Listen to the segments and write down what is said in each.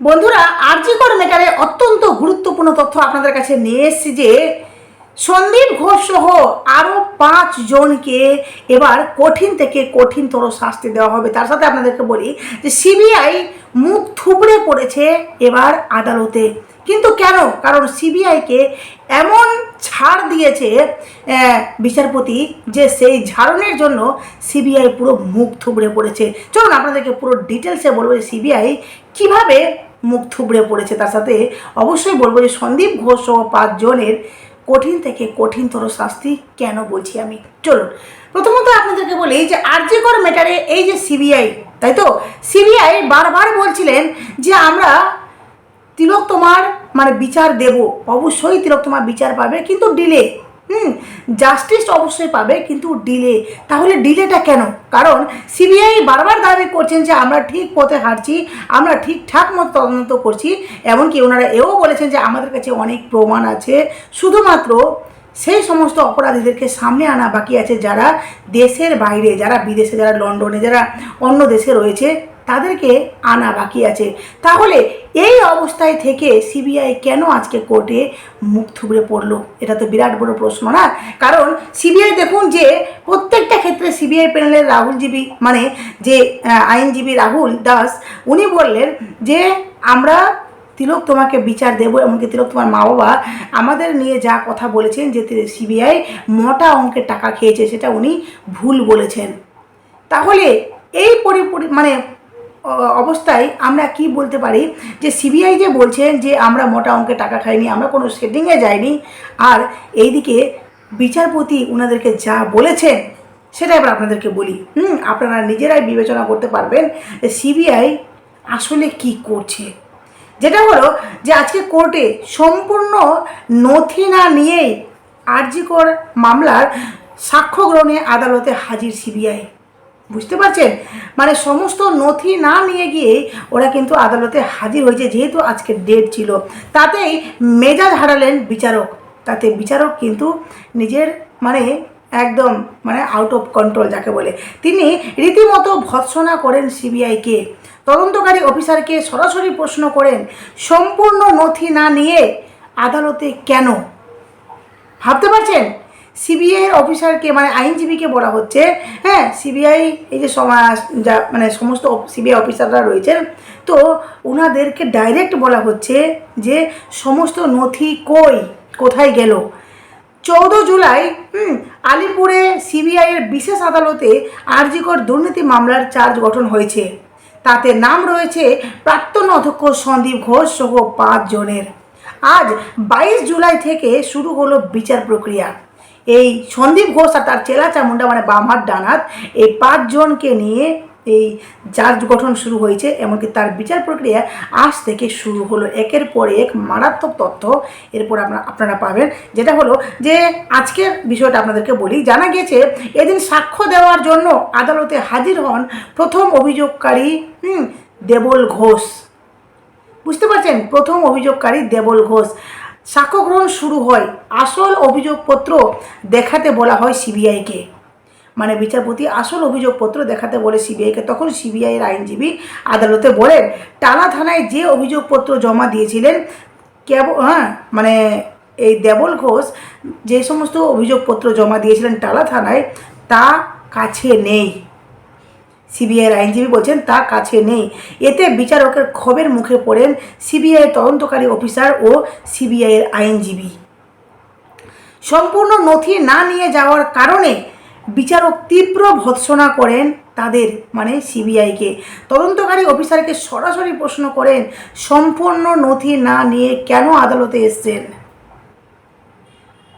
বন্ধুরা, আরজি ম্যাটারে অত্যন্ত গুরুত্বপূর্ণ তথ্য আপনাদের কাছে নিয়ে এসেছি যে, সন্দীপ ঘোষ সহ আরও পাঁচ জনকে এবার কঠিন থেকে কঠিনতর শাস্তি দেওয়া হবে। তার সাথে আপনাদেরকে বলি যে, সিবিআই মুখ থুবড়ে পড়েছে এবার আদালতে। কিন্তু কেন? কারণ সিবিআইকে এমন ছাড় দিয়েছে বিচারপতি, যে সেই ঝাড়নের জন্য সিবিআই পুরো মুখ থুবড়ে পড়েছে। চলুন আপনাদেরকে পুরো ডিটেলসে বলব যে সিবিআই কীভাবে মুখ থুবড়ে পড়েছে। তার সাথে অবশ্যই বলব যে সন্দীপ ঘোষ সহ পাঁচজনের কঠিন থেকে কঠিনতর শাস্তি কেন বলছি আমি? চলুন, প্রথমত আপনাদেরকে বলি যে আরজিকর ম্যাটারে এই যে সিবিআই তাই তো? সিবিআই বারবার বলছিলেন যে আমরা তিলক তোমার মানে বিচার দেব। অবশ্যই তিলক তোমার বিচার পাবে, কিন্তু ডিলে হুম জাস্টিস অবশ্যই পাবে, কিন্তু ডিলে তাহলে ডিলেটা কেন? কারণ সিবিআই বারবার দাবি করছেন যে আমরা ঠিক পথে হাঁটছি, আমরা ঠিকঠাক মতো তদন্ত করছি, এমনকি ওনারা এও বলেছেন যে আমাদের কাছে অনেক প্রমাণ আছে। শুধুমাত্র সেই সমস্ত অপরাধীদেরকে সামনে আনা বাকি আছে যারা দেশের বাইরে, যারা বিদেশে, যারা লন্ডনে, যারা অন্য দেশে রয়েছে, তাদেরকে আনা বাকি আছে। তাহলে এই অবস্থায় থেকে সিবিআই কেন আজকে কোর্টে মুখ থুবড়ে পড়ল? এটা তো বিরাট বড় প্রশ্ন না? কারণ সিবিআই দেখুন যে প্রত্যেকটা ক্ষেত্রে সিবিআই প্যানেলের রাহুলজীবী মানে যে আইনজীবী রাহুল দাস, উনি বললেন যে, আমরা তিলক তোমাকে বিচার দেবো এমনকি তিলক তোমার মা বাবা আমাদের নিয়ে যা কথা বলেছেন যে সিবিআই মোটা অঙ্কের টাকা খেয়েছে, সেটা উনি ভুল বলেছেন। তাহলে এই পরি মানে অবস্থায় আমরা কি বলতে পারি? যে সিবিআই যে বলছেন যে আমরা মোটা অঙ্কে টাকা খাইনি, আমরা কোনো সেটিংয়ে যাইনি, আর এইদিকে বিচারপতি ওনাদেরকে যা বলেছেন, সেটা এবার আপনাদেরকে বলি। হুম, আপনারা নিজেরাই বিবেচনা করতে পারবেন যে সিবিআই আসলে কি করছে। যেটা হলো যে আজকে কোর্টে সম্পূর্ণ নথি না নিয়েই আরজিকর মামলার সাক্ষ্য গ্রহণে আদালতে হাজির সিবিআই বুঝতে পারছেন? মানে সমস্ত নথি না নিয়ে গিয়ে ওরা কিন্তু আদালতে হাজির হয়েছে, যেহেতু আজকে ডেট ছিল। তাতেই মেজাজ হারালেন বিচারক। তাতে বিচারক কিন্তু নিজের মানে একদম মানে আউট অফ কন্ট্রোল যাকে বলে। তিনি রীতিমতো ভৎসনা করেন সিবিআইকে। তদন্তকারী অফিসারকে সরাসরি প্রশ্ন করেন, সম্পূর্ণ নথি না নিয়ে আদালতে কেন? ভাবতে পারছেন? সিবিআই অফিসারকে মানে আইনজীবীকে বলা হচ্ছে হ্যাঁ সিবিআই এই যে সমাজ যা মানে সমস্ত সিবিআই অফিসাররা রয়েছেন তো ওনাদেরকে ডাইরেক্ট বলা হচ্ছে যে সমস্ত নথি কই কোথায় গেল? চৌদ্দ জুলাই হুম, আলিপুরে সিবিআইয়ের বিশেষ আদালতে আরজিকর দুর্নীতি মামলার চার্জ গঠন হয়েছে। তাতে নাম রয়েছে প্রাক্তন অধ্যক্ষ সন্দীপ ঘোষ সহ পাঁচ জনের আজ বাইশ জুলাই থেকে শুরু হলো বিচার প্রক্রিয়া। এই সন্দীপ ঘোষ আর তার চেলা চামুন্ডা মানে বামহাত ডানাত এই পাঁচজনকে নিয়ে এই চার্জ গঠন শুরু হয়েছে, এমনকি তার বিচার প্রক্রিয়া আজ থেকে শুরু হলো। একের পর এক মারাত্মক তথ্য এরপর আপনারা আপনারা পাবেন, যেটা হলো যে আজকের বিষয়টা আপনাদেরকে বলি। জানা গেছে এদিন সাক্ষ্য দেওয়ার জন্য আদালতে হাজির হন প্রথম অভিযোগকারী দেবল ঘোষ। বুঝতে পারছেন? প্রথম অভিযোগকারী দেবল ঘোষ। সাক্ষ্য গ্রহণ শুরু হয়। আসল অভিযোগপত্র দেখাতে বলা হয় সিবিআইকে। মানে বিচারপতি আসল অভিযোগপত্র দেখাতে বলে সিবিআইকে। তখন সিবিআইয়ের আইনজীবী আদালতে বলেন, টানা থানায় যে অভিযোগপত্র জমা দিয়েছিলেন, কেব হ্যাঁ মানে এই দেবল ঘোষ যে সমস্ত অভিযোগপত্র জমা দিয়েছিলেন টালা থানায়, তা কাছে নেই। সিবিআইয়ের আইনজীবী বলছেন, তা কাছে নেই। এতে বিচারকের ক্ষোভের মুখে পড়েন সিবিআই তদন্তকারী অফিসার ও সিবিআইয়ের আইনজীবী। সম্পূর্ণ নথি না নিয়ে যাওয়ার কারণে বিচারক তীব্র ভৎসনা করেন তাদের মানে সিবিআইকে। তদন্তকারী অফিসারকে সরাসরি প্রশ্ন করেন, সম্পূর্ণ নথি না নিয়ে কেন আদালতে এসছেন?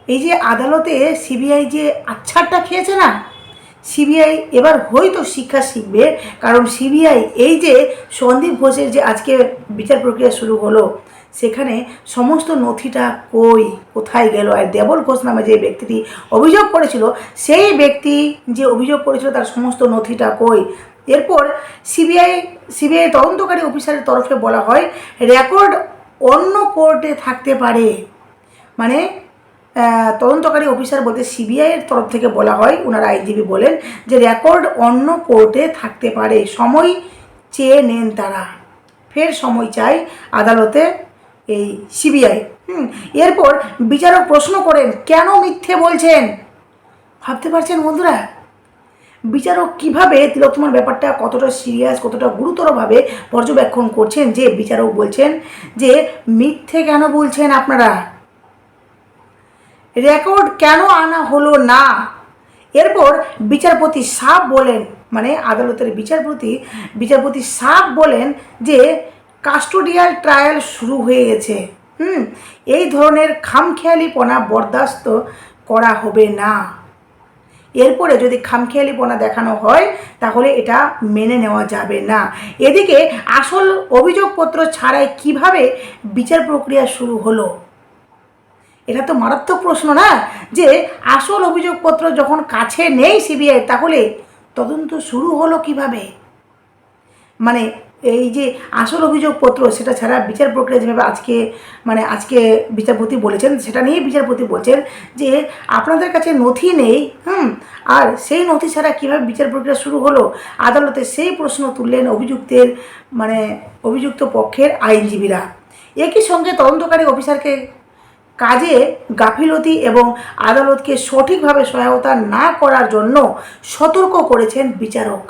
এই যে আদালতে সিবিআই যে আচ্ছারটা খেয়েছে না সিবিআই এবার হয়তো শিক্ষা শিখবে, কারণ সিবিআই এই যে সন্দীপ ঘোষের যে আজকে বিচার প্রক্রিয়া শুরু হলো, সেখানে সমস্ত নথিটা কই, কোথায় গেল? আর দেবল ঘোষ নামে যে ব্যক্তিটি অভিযোগ করেছিল, সেই ব্যক্তি যে অভিযোগ করেছিল তার সমস্ত নথিটা কই? এরপর সিবিআই সিবিআই তদন্তকারী অফিসারের তরফে বলা হয়, রেকর্ড অন্য কোর্টে থাকতে পারে। মানে তদন্তকারী অফিসার বলতে সিবিআইয়ের তরফ থেকে বলা হয় ওনারা আইনজীবী বলেন যে রেকর্ড অন্য কোর্টে থাকতে পারে, সময় চেয়ে নেন তারা। ফের সময় চাই আদালতে এই সিবিআই। হুম, এরপর বিচারক প্রশ্ন করেন, কেন মিথ্যে বলছেন? ভাবতে পারছেন বন্ধুরা? বিচারক কীভাবে তিলোত্তমার ব্যাপারটা কতটা সিরিয়াস কতটা গুরুতরভাবে পর্যবেক্ষণ করছেন যে বিচারক বলছেন যে মিথ্যে কেন বলছেন আপনারা? রেকর্ড কেন আনা হলো না? এরপর বিচারপতি সাপ বলেন মানে আদালতের বিচারপতি বিচারপতি সাপ বলেন যে কাস্টোডিয়াল ট্রায়াল শুরু হয়ে গেছে। হুম, এই ধরনের খামখেয়ালিপনা বরদাস্ত করা হবে না। এরপরে যদি খামখেয়ালিপনা দেখানো হয়, তাহলে এটা মেনে নেওয়া যাবে না। এদিকে আসল অভিযোগপত্র ছাড়াই কীভাবে বিচার প্রক্রিয়া শুরু হলো? এটা তো মারাত্মক প্রশ্ন না? যে আসল অভিযোগপত্র যখন কাছে নেই সিবিআই তাহলে তদন্ত শুরু হলো কীভাবে? মানে এই যে আসল অভিযোগপত্র, সেটা ছাড়া বিচার প্রক্রিয়া যেভাবে আজকে মানে আজকে বিচারপতি বলেছেন, সেটা নিয়ে বিচারপতি বলছেন যে আপনাদের কাছে নথি নেই, হুম? আর সেই নথি ছাড়া কীভাবে বিচার প্রক্রিয়া শুরু হলো? আদালতে সেই প্রশ্ন তুললেন অভিযুক্তের মানে অভিযুক্ত পক্ষের আইনজীবীরা। একই সঙ্গে তদন্তকারী অফিসারকে কাজে গাফিলতি এবং আদালতকে সঠিকভাবে সহায়তা না করার জন্য সতর্ক করেছেন বিচারক।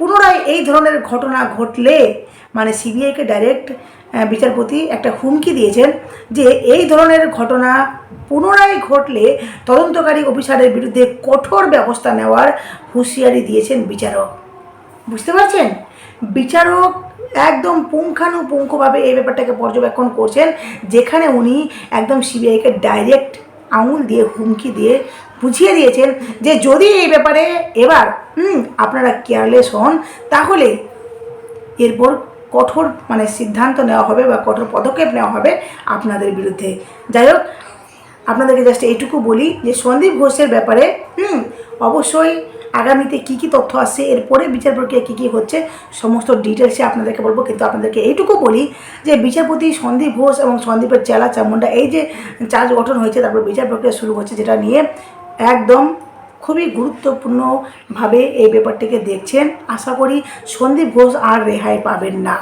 পুনরায় এই ধরনের ঘটনা ঘটলে মানে সিবিআইকে ডাইরেক্ট বিচারপতি একটা হুমকি দিয়েছেন যে এই ধরনের ঘটনা পুনরায় ঘটলে তদন্তকারী অফিসারের বিরুদ্ধে কঠোর ব্যবস্থা নেওয়ার হুঁশিয়ারি দিয়েছেন বিচারক। বুঝতে পারছেন? বিচারক একদম পুঙ্খানুপুঙ্খভাবে এই ব্যাপারটাকে পর্যবেক্ষণ করছেন, যেখানে উনি একদম সিবিআইকে ডাইরেক্ট আঙুল দিয়ে, হুমকি দিয়ে বুঝিয়ে দিয়েছেন যে যদি এই ব্যাপারে এবার আপনারা কেয়ারলেস হন, তাহলে এরপর কঠোর মানে সিদ্ধান্ত নেওয়া হবে বা কঠোর পদক্ষেপ নেওয়া হবে আপনাদের বিরুদ্ধে। যাই হোক, আপনাদেরকে জাস্ট এইটুকু বলি যে সন্দীপ ঘোষের ব্যাপারে, হুম, অবশ্যই আগামীতে কী কী তথ্য আসছে, এরপরে বিচার প্রক্রিয়া কী কী হচ্ছে, সমস্ত ডিটেলসে আপনাদেরকে বলব। কিন্তু আপনাদেরকে এইটুকু বলি যে, বিচারপতি সন্দীপ ঘোষ এবং সন্দীপের চেলা চামুন্ডা এই যে চার্জ গঠন হয়েছে, তারপর বিচার প্রক্রিয়া শুরু হচ্ছে, যেটা নিয়ে একদম খুবই গুরুত্বপূর্ণভাবে এই ব্যাপারটিকে দেখছেন। আশা করি সন্দীপ ঘোষ আর রেহাই পাবেন না।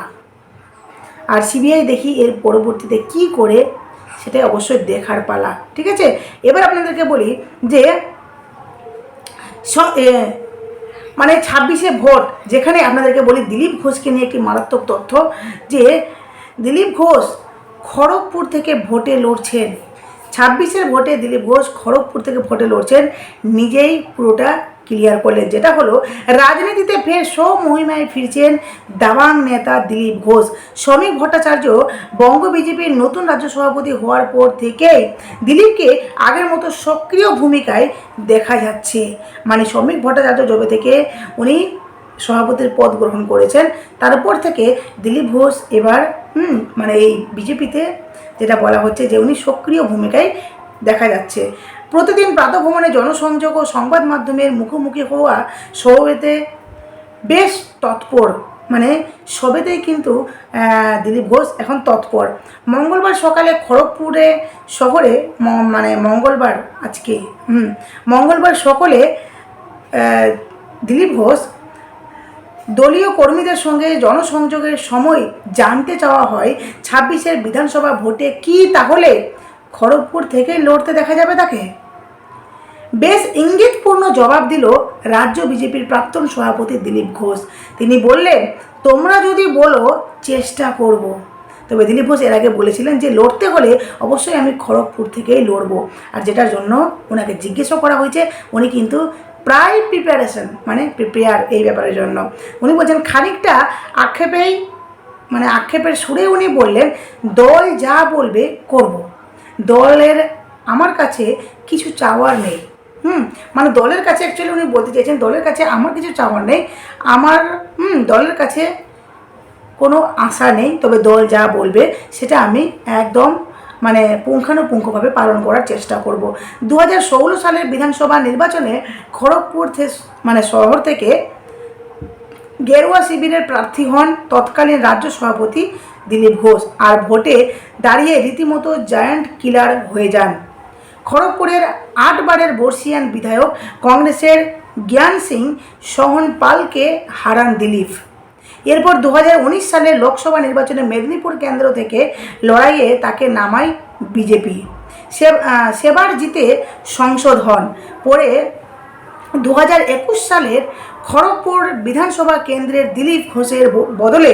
আর সিবিআই দেখি এর পরবর্তীতে কি করে, সেটাই অবশ্যই দেখার পালা। ঠিক আছে? এবার আপনাদেরকে বলি যে মানে ছাব্বিশে ভোট, যেখানে আপনাদেরকে বলি দিলীপ ঘোষকে নিয়ে একটি মারাত্মক তথ্য যে দিলীপ ঘোষ খড়গপুর থেকে ভোটে লড়ছেন। ছাব্বিশের ভোটে দিলীপ ঘোষ খড়গপুর থেকে ভোটে লড়ছেন। নিজেই পুরোটা ক্লিয়ার করলেন যেটা হলো, রাজনীতিতে ফের স্বমহিমায় ফিরছেন দাবাং নেতা দিলীপ ঘোষ। শ্রমিক ভট্টাচার্য বঙ্গ বিজেপির নতুন রাজ্য সভাপতি হওয়ার পর থেকেই দিলীপকে আগের মতো সক্রিয় ভূমিকায় দেখা যাচ্ছে। মানে শ্রমিক ভট্টাচার্য জবে থেকে উনি সভাপতির পদ গ্রহণ করেছেন তারপর থেকে দিলীপ ঘোষ এবার, হুম মানে এই বিজেপিতে যেটা বলা হচ্ছে যে উনি সক্রিয় ভূমিকায় দেখা যাচ্ছে। প্রতিদিন প্রাতভ্রমণে জনসংযোগ ও সংবাদ মাধ্যমের মুখোমুখি হওয়া সবেতে বেশ তৎপর। মানে সবেতেই কিন্তু দিলীপ ঘোষ এখন তৎপর। মঙ্গলবার সকালে খড়গপুরে শহরে মানে মঙ্গলবার আজকে, হুম, মঙ্গলবার সকলে দিলীপ ঘোষ দলীয় কর্মীদের সঙ্গে জনসংযোগের সময় জানতে চাওয়া হয়, ছাব্বিশের বিধানসভা ভোটে কি তাহলে খড়গপুর থেকে লড়তে দেখা যাবে তাকে? বেশ ইঙ্গিতপূর্ণ জবাব দিল রাজ্য বিজেপির প্রাক্তন সভাপতি দিলীপ ঘোষ। তিনি বললেন, তোমরা যদি বলো, চেষ্টা করব। তবে দিলীপ ঘোষ এর আগে বলেছিলেন যে, লড়তে হলে অবশ্যই আমি খড়গপুর থেকেই লড়বো। আর যেটার জন্য ওনাকে জিজ্ঞেসও করা হয়েছে। উনি কিন্তু প্রায় প্রিপারেশন মানে প্রিপেয়ার এই ব্যাপারের জন্য। উনি বলছেন, খানিকটা আক্ষেপেই মানে আক্ষেপের সুরে উনি বললেন, দল যা বলবে করব। দলের আমার কাছে কিছু চাওয়ার নেই। হুম মানে দলের কাছে অ্যাকচুয়ালি উনি বলতে চাইছেন, দলের কাছে আমার কিছু চাওয়ার নেই, আমার, হুম, দলের কাছে কোনো আশা নেই, তবে দল যা বলবে সেটা আমি একদম মানে পুঙ্খানুপুঙ্খভাবে পালন করার চেষ্টা করব। দু হাজার ষোলো সালের বিধানসভা নির্বাচনে খড়গপুর মানে শহর থেকে গেরুয়া শিবিরের প্রার্থী হন তৎকালীন রাজ্য সভাপতি দিলীপ ঘোষ, আর ভোটে দাঁড়িয়ে রীতিমতো জায়ান্ট কিলার হয়ে যান। খড়গপুরের আটবারের বর্ষিয়ান বিধায়ক কংগ্রেসের জ্ঞান সিং সোহন পালকে হারান দিলীপ। এরপর দু হাজার উনিশ সালের লোকসভা নির্বাচনে মেদিনীপুর কেন্দ্র থেকে লড়াইয়ে তাকে নামায় বিজেপি। সেবার জিতে সংসদ হন। পরে দু সালের খড়গপুর বিধানসভা কেন্দ্রের দিলীপ ঘোষের বদলে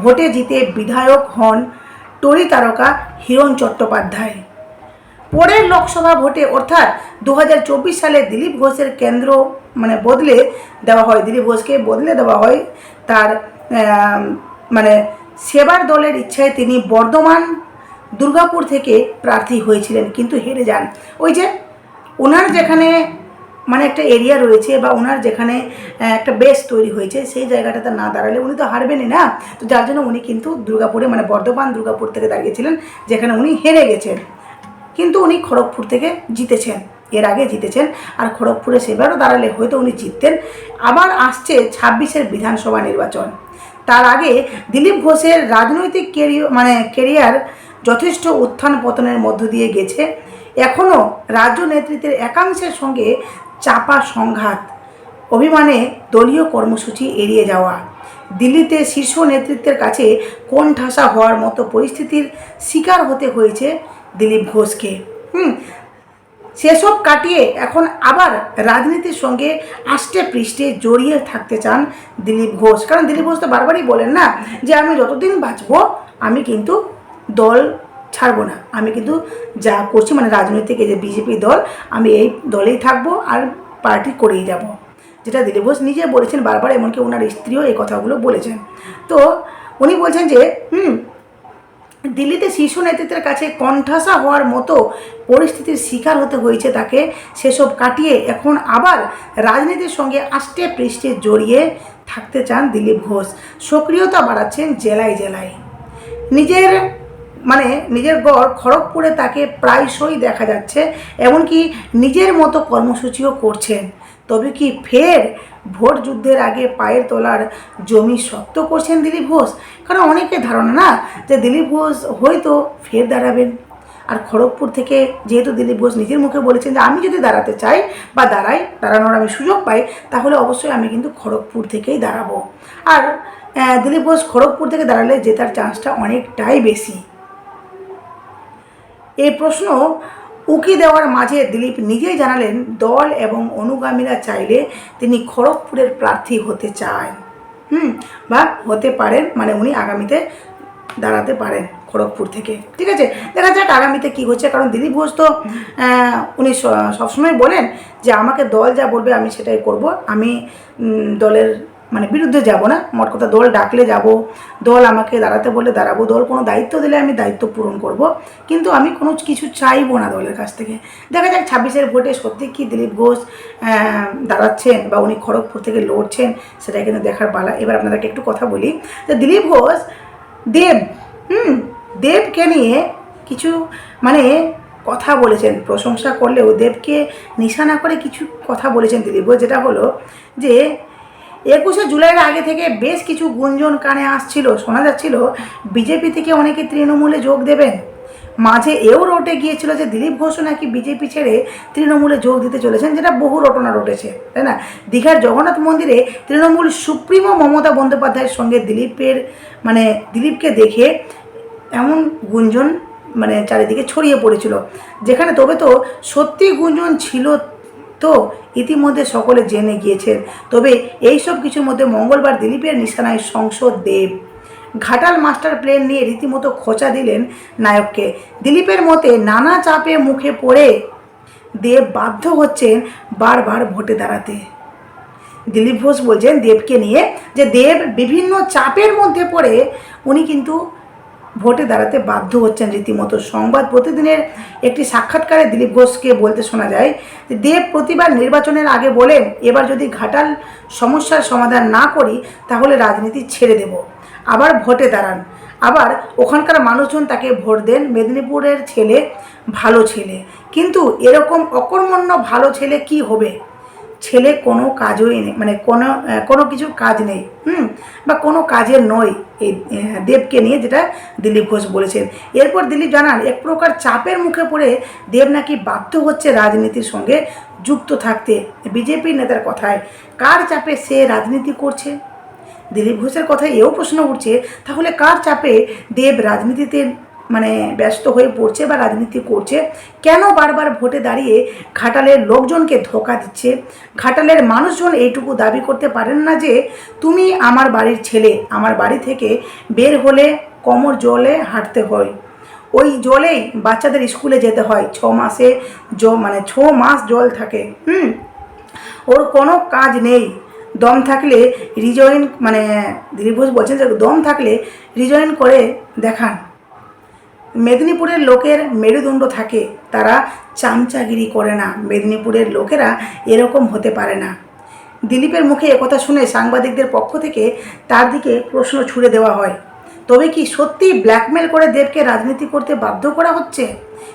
ভোটে জিতে বিধায়ক হন টরি তারকা হিরণ চট্টোপাধ্যায়। পরের লোকসভা ভোটে অর্থাৎ দু হাজার চব্বিশ সালে দিলীপ ঘোষের কেন্দ্র মানে বদলে দেওয়া হয়, দিলীপ ঘোষকে বদলে দেওয়া হয়, তার মানে সেবার দলের ইচ্ছায় তিনি বর্ধমান, দুর্গাপুর থেকে প্রার্থী হয়েছিলেন, কিন্তু হেরে যান। ওই যে ওনার যেখানে মানে একটা এরিয়া রয়েছে বা ওনার যেখানে একটা বেস তৈরি হয়েছে, সেই জায়গাটাতে না দাঁড়ালে উনি তো হারবেনই না। তো যার জন্য উনি কিন্তু দুর্গাপুরে মানে বর্ধমান, দুর্গাপুর থেকে দাঁড়িয়েছিলেন, যেখানে উনি হেরে গেছেন। কিন্তু উনি খড়গপুর থেকে জিতেছেন। এর আগে জিতেছেন। আর খড়গপুরে সেবারও দাঁড়ালে হয়তো উনি জিততেন। আবার আসছে ছাব্বিশের বিধানসভা নির্বাচন। তার আগে দিলীপ ঘোষের রাজনৈতিক কেরিয়ার মানে কেরিয়ার যথেষ্ট উত্থান পতনের মধ্য দিয়ে গেছে। এখনও রাজ্য নেতৃত্বের একাংশের সঙ্গে চাপা সংঘাত। অভিমানে দলীয় কর্মসূচি এড়িয়ে যাওয়া। দিল্লিতে শীর্ষ নেতৃত্বের কাছে কোণঠাসা হওয়ার মতো পরিস্থিতির শিকার হতে হয়েছে দিলীপ ঘোষকে। হুম, সেসব কাটিয়ে এখন আবার রাজনীতির সঙ্গে আষ্টে পৃষ্ঠে জড়িয়ে থাকতে চান দিলীপ ঘোষ। কারণ দিলীপ ঘোষ তো বারবারই বলেন না যে আমি যতদিন বাঁচবো, আমি কিন্তু দল ছাড়বো না। আমি কিন্তু যা করছি মানে রাজনৈতিক এই যে বিজেপি দল, আমি এই দলেই থাকব আর পার্টি করেই যাব। যেটা দিলীপ ঘোষ নিজে বলেছেন বারবার, এমনকি ওনার স্ত্রীও এই কথাগুলো বলেছেন। তো উনি বলছেন যে, হুম দিল্লিতে শীর্ষ নেতৃত্বের কাছে কণ্ঠাসা হওয়ার মতো পরিস্থিতির শিকার হতে হয়েছে তাকে। সেসব কাটিয়ে এখন আবার রাজনীতির সঙ্গে আষ্টে পৃষ্ঠে জড়িয়ে থাকতে চান দিলীপ ঘোষ। সক্রিয়তা বাড়াচ্ছেন জেলায় জেলায়। নিজের মানে নিজের গড় খড়গপুরে তাকে প্রায়শই দেখা যাচ্ছে, এমনকি নিজের মতো কর্মসূচিও করছেন। তবে কি ফের ভোট যুদ্ধের আগে পায়ের তোলার জমি শক্ত করছেন দিলীপ ঘোষ? কারণ অনেকের ধারণা না যে দিলীপ ঘোষ হয়তো ফের দাঁড়াবেন। আর খড়গপুর থেকে যেহেতু দিলীপ ঘোষ নিজের মুখে বলেছেন যে আমি যদি দাঁড়াতে চাই বা দাঁড়াই, দাঁড়ানোর আমি সুযোগ পাই, তাহলে অবশ্যই আমি কিন্তু খড়গপুর থেকেই দাঁড়াবো। আর দিলীপ ঘোষ খড়গপুর থেকে দাঁড়ালে জেতার চান্সটা অনেকটাই বেশি। এই প্রশ্ন উকি দেওয়ার মাঝে দিলীপ নিজেই জানালেন, দল এবং অনুগামীরা চাইলে তিনি খড়গপুরের প্রার্থী হতে চান হুম, বা হতে পারেন মানে উনি আগামীতে দাঁড়াতে পারেন খড়গপুর থেকে। ঠিক আছে, দেখা যাক আগামীতে কী হচ্ছে, কারণ দিলীপ ঘোষ তো উনি সবসময় বলেন যে, আমাকে দল যা বলবে আমি সেটাই করব। আমি দলের মানে বিরুদ্ধে যাব না। মোট কথা দল ডাকলে যাব। দল আমাকে দাঁড়াতে বললে দাঁড়াবো। দল কোনো দায়িত্ব দিলে আমি দায়িত্ব পূরণ করব। কিন্তু আমি কোনো কিছু চাইব না দলের কাছ থেকে। দেখা যাক ছাব্বিশের ভোটে সত্যি কি দিলীপ ঘোষ দাঁড়াচ্ছেন বা উনি খড়গপুর থেকে লড়ছেন সেটা কিন্তু দেখার পালা। এবার আপনাদেরকে একটু কথা বলি। যে দিলীপ ঘোষ, দেব, হুম, দেবকে নিয়ে কিছু মানে কথা বলেছেন। প্রশংসা করলেও দেবকে নিশানা করে কিছু কথা বলেছেন দিলীপ ঘোষ। যেটা হলো যে একুশে জুলাইয়ের আগে থেকে বেশ কিছু গুঞ্জন কানে আসছিল, শোনা যাচ্ছিল, বিজেপি থেকে অনেকে তৃণমূলে যোগ দেবেন। মাঝে এও রটে গিয়েছিল যে দিলীপ ঘোষ নাকি বিজেপি ছেড়ে তৃণমূলে যোগ দিতে চলেছেন, যেটা বহু রটনা রটেছে, তাই না? দীঘার জগন্নাথ মন্দিরে তৃণমূল সুপ্রিমো মমতা বন্দ্যোপাধ্যায়ের সঙ্গে দিলীপের মানে দিলীপকে দেখে এমন গুঞ্জন মানে চারিদিকে ছড়িয়ে পড়েছিল। যেখানে তবে তো সত্যি গুঞ্জন ছিল তো ইতিমধ্যে সকলে জেনে গিয়েছেন। তবে এই সব কিছুর মধ্যে মঙ্গলবার দিলীপের নিশানায় সংসদ দেব। ঘাটাল মাস্টার প্লেন নিয়ে রীতিমতো খোঁচা দিলেন নায়ককে। দিলীপের মতে নানা চাপে মুখে পড়ে দেব বাধ্য হচ্ছেন বারবার ভোটে দাঁড়াতে। দিলীপ ঘোষ বলছেন দেবকে নিয়ে যে দেব বিভিন্ন চাপের মধ্যে পড়ে, উনি কিন্তু ভোটে দাঁড়াতে বাধ্য হচ্ছেন রীতিমতো। সংবাদ প্রতিদিনের একটি সাক্ষাৎকারে দিলীপ ঘোষকে বলতে শোনা যায় যে, দেব প্রতিবার নির্বাচনের আগে বলেন, এবার যদি ঘাটাল সমস্যার সমাধান না করি, তাহলে রাজনীতি ছেড়ে দেব। আবার ভোটে দাঁড়ান। আবার ওখানকার মানুষজন তাকে ভোট দেন। মেদিনীপুরের ছেলে ভালো ছেলে। কিন্তু এরকম অকর্মণ্য ভালো ছেলে কি হবে? ছেলে কোনো কাজই নেই মানে কোনো কোনো কিছু কাজ নেই, হুম? বা কোনো কাজের নয় এই দেবকে নিয়ে যেটা দিলীপ ঘোষ বলেছেন। এরপর দিলীপ জানান, এক প্রকার চাপের মুখে পড়ে দেব নাকি বাধ্য হচ্ছে রাজনীতির সঙ্গে যুক্ত থাকতে বিজেপির নেতার কথায়। কার চাপে সে রাজনীতি করছে? দিলীপ ঘোষের কথায় এও প্রশ্ন উঠছে, তাহলে কার চাপে দেব রাজনীতিতে মানে ব্যস্ত হয়ে পড়ছে বা রাজনীতি করছে, কেন বারবার ভোটে দাঁড়িয়ে ঘাটালের লোকজনকে ধোকা দিচ্ছে? ঘাটালের মানুষজন এইটুকু দাবি করতে পারেন না যে, তুমি আমার বাড়ির ছেলে, আমার বাড়ি থেকে বের হলে কোমর জলে হাঁটতে হয়। ওই জলেই বাচ্চাদের স্কুলে যেতে হয়, ছ মাসে জ মানে ছ মাস জল থাকে। হুম? ওর কোনো কাজ নেই। দম থাকলে রিজয়েন মানে দিলীপ ঘোষ বলছেন যে, দম থাকলে রিজয়েন করে দেখান। মেদিনীপুরের লোকের মেরুদণ্ড থাকে, তারা চামচাগিরি করে না। মেদিনীপুরের লোকেরা এরকম হতে পারে না। দিলীপের মুখে একথা শুনে সাংবাদিকদের পক্ষ থেকে তার দিকে প্রশ্ন ছুড়ে দেওয়া হয়। তবে কি সত্যি ব্ল্যাকমেল করে দেবকে রাজনীতি করতে বাধ্য করা হচ্ছে?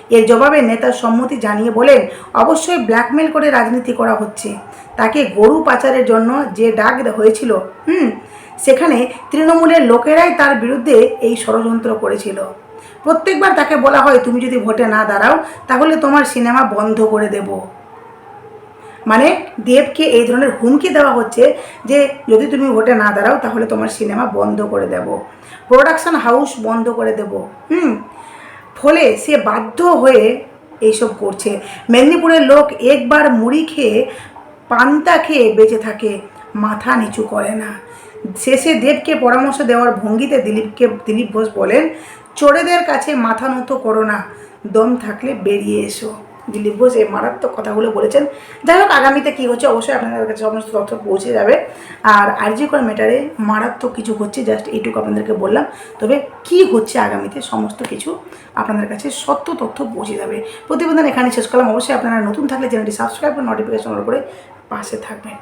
এর জবাবে নেতার সম্মতি জানিয়ে বলেন, অবশ্যই ব্ল্যাকমেল করে রাজনীতি করা হচ্ছে। তাকে গরু পাচারের জন্য যে ডাক হয়েছিল, হুম, সেখানে তৃণমূলের লোকেরাই তার বিরুদ্ধে এই ষড়যন্ত্র করেছিল। প্রত্যেকবার তাকে বলা হয়, তুমি যদি ভোটে না দাঁড়াও, তাহলে তোমার সিনেমা বন্ধ করে দেব। মানে দেবকে এই ধরনের হুমকি দেওয়া হচ্ছে যে, যদি তুমি ভোটে না দাঁড়াও, তাহলে তোমার সিনেমা বন্ধ করে দেব। প্রোডাকশন হাউস বন্ধ করে দেব। হুম? ফলে সে বাধ্য হয়ে এইসব করছে। মেদিনীপুরের লোক একবার মুড়ি খেয়ে পান্তা খেয়ে বেঁচে থাকে, মাথা নিচু করে না। শেষে দেবকে পরামর্শ দেওয়ার ভঙ্গিতে দিলীপকে দিলীপ ঘোষ বলেন, চোরেদের কাছে মাথা নত করো না, দম থাকলে বেরিয়ে এসো। দিলীপ ঘোষ এই মারাত্মক কথাগুলো বলেছেন। যাই হোক, আগামীতে কী হচ্ছে অবশ্যই আপনাদের কাছে সমস্ত তথ্য পৌঁছে যাবে। আর আর আরজি কর ম্যাটারে মারাত্মক কিছু হচ্ছে, জাস্ট এইটুকু আপনাদেরকে বললাম। তবে কি হচ্ছে আগামীতে সমস্ত কিছু আপনাদের কাছে সত্য তথ্য পৌঁছে যাবে। প্রতিবেদন এখানে শেষ করলাম। অবশ্যই আপনারা নতুন থাকলে চ্যানেলটি সাবস্ক্রাইব করে নোটিফিকেশন করে পাশে থাকবেন।